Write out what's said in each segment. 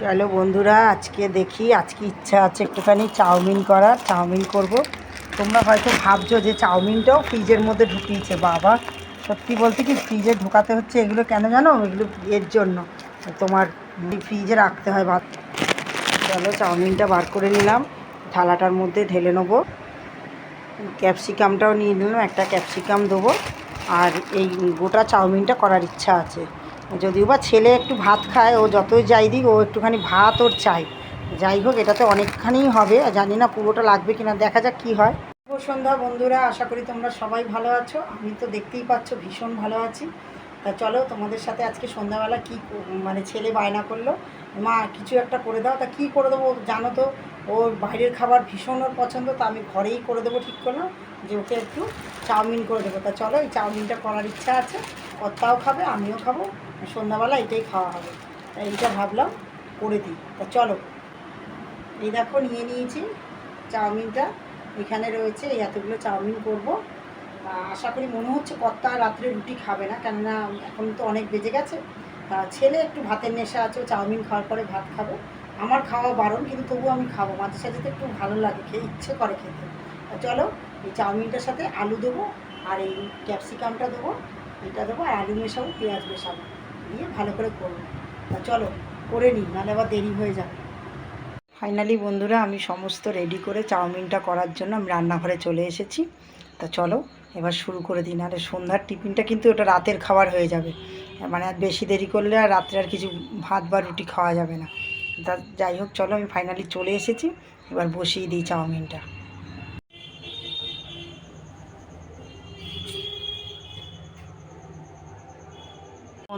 চলো বন্ধুরা, আজকে দেখি, আজকে ইচ্ছা আছে একটুখানি চাউমিন করার, চাউমিন করব। তোমরা হয়তো ভাবছ যে চাউমিনটাও ফ্রিজের মধ্যে ঢুকিয়েছে, বাবা। সত্যি বলতে কি ফ্রিজে ঢোকাতে হচ্ছে এগুলো কেন জানো? এগুলো এর জন্য। তোমার ফ্রিজে রাখতে হয় ভাত। চলো চাউমিনটা বার করে নিলাম, থালাটার মধ্যে ঢেলে নেব। ক্যাপসিকামটাও নিয়ে নিলাম, একটা ক্যাপসিকাম দেবো। আর এই গোটা চাউমিনটা করার ইচ্ছা আছে। যদিও বা ছেলে একটু ভাত খায়, ও যতই যাই দিক, ও একটুখানি ভাত ওর চাই। যাই হোক এটাতে অনেকখানিই হবে জানি না পুরোটা লাগবে কিনা, দেখা যাক কী হয়। শুভ সন্ধ্যা বন্ধুরা, আশা করি তোমরা সবাই ভালো আছো। আমি তো দেখতেই পাচ্ছ ভীষণ ভালো আছি। তা চলো, তোমাদের সাথে আজকে সন্ধ্যাবেলা কী মানে ছেলে বায়না করল। মা, কিছু একটা করে দাও। তা কী করে দেবো জানো তো? ওর বাইরের খাবার ভীষণ ওর পছন্দ, তা আমি ঘরেই করে দেবো ঠিক করলাম যে ওকে একটু চাউমিন করে দেবো। তা চলো, এই চাউমিনটা করার ইচ্ছা আছে। কর্তাও খাবে, আমিও খাব। সন্ধ্যাবেলা এটাই খাওয়া হবে। তা এইটা ভাবলাম করে দিই। তা চলো। এই দেখো নিয়ে নিয়েছি চাউমিনটা। এখানে রয়েছে এই এতগুলো চাউমিন করব। আশা করি মনে হচ্ছে কর্তা রাত্রে রুটি খাবে না, কেননা এখন তো অনেক বেজে গেছে। তা ছেলে একটু ভাতের নেশা আছে চাউমিন খাওয়ার পরে ভাত খাবে। আমার খাওয়া বারণ, কিন্তু তবুও আমি খাব। মাঝে সাথে একটু ভালো লাগে, খেয়ে ইচ্ছে করে খেতে। চলো, এই চাউমিনটার সাথে আলু দেবো, আর এই ক্যাপসিকামটা দেবো, এটা দেবো, আর আলু মেশাবো, পেঁয়াজ মেশাবো। দিয়ে ভালো করে করব তা চলো, করে নিই, নাহলে আবার দেরি হয়ে যাবে। ফাইনালি বন্ধুরা, আমি সমস্ত রেডি করে চাউমিনটা করার জন্য আমি রান্নাঘরে চলে এসেছি। তা চলো, এবার শুরু করে দিই, নাহলে সন্ধ্যার টিফিনটা কিন্তু ওটা রাতের খাবার হয়ে যাবে। মানে আর বেশি দেরি করলে আর রাত্রে আর কিছু ভাত বা রুটি খাওয়া যাবে না। তা যাই হোক, চলো আমি ফাইনালি চলে এসেছি। এবার বসিয়ে দিই চাউমিনটা।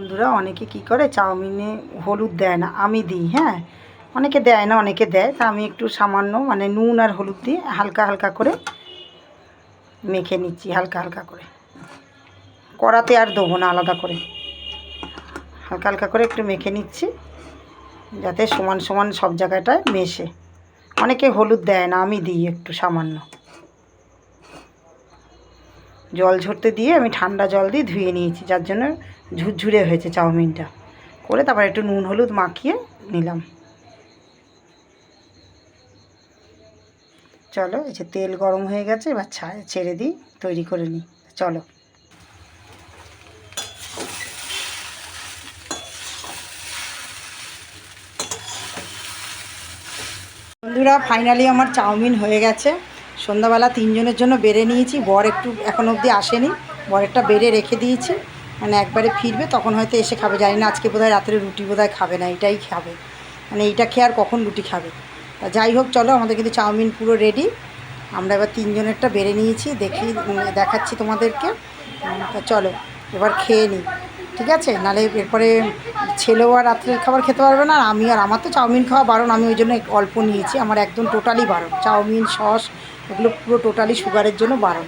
বন্ধুরা, অনেকে কি করে, চাউমিনে হলুদ দেয় না, আমি দিই হ্যাঁ? অনেকে দেয় না, অনেকে দেয়, তা আমি একটু সামান্য মানে নুন আর হলুদ দিয়ে হালকা হালকা করে মেখে নিচ্ছি, হালকা হালকা করে। কড়াতে আর দেবো না আলাদা করে। হালকা হালকা করে একটু মেখে নিচ্ছি, যাতে সমান সমান সব জায়গাটায় মেশে। অনেকে হলুদ দেয় না, আমি দিই একটু সামান্য। জল ঝরতে দিয়ে আমি ঠান্ডা জল দিয়ে ধুয়ে নিয়েছি, যার জন্য ঝুরঝুরে হয়েছে চাউমিনটা। করে তারপর একটু নুন হলুদ মাখিয়ে নিলাম। চলো, এই যে তেল গরম হয়ে গেছে, এবার ছেড়ে দিই, তৈরি করে নিই। চলো। বন্ধুরা ফাইনালি আমার চাউমিন হয়ে গেছে। সন্ধ্যাবেলা তিনজনের জন্য বেড়ে নিয়েছি। বর একটু এখন অবধি আসেনি। বরেরটা বেড়ে রেখে দিয়েছি। মানে একবারে ফিরবে, তখন হয়তো এসে খাবে। জানি না আজকে বোধহয় রাত্রে রুটি বোধহয় খাবে না, এটাই খাবে। মানে এইটা খেয়ে আর কখন রুটি খাবে? তা যাই হোক, চলো, আমাদের কিন্তু চাউমিন পুরো রেডি আমরা এবার তিনজনেরটা বেড়ে নিয়েছি, দেখি দেখাচ্ছি তোমাদেরকে। তা চলো, এবার খেয়ে নিই। ঠিক আছে? নাহলে এরপরে ছেলেও আর রাত্রের খাবার খেতে পারবে না, আর আমি আর আমার তো চাউমিন খাওয়া বারণ। আমি ওই জন্য অল্প নিয়েছি। আমার একদম টোটালি বারণ। চাউমিন, সস এগুলো পুরো টোটালি সুগারের জন্য বারণ।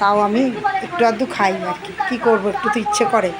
তাও আমি একটু আধটু খাই আর কি। কী করব? একটু তো ইচ্ছে করে।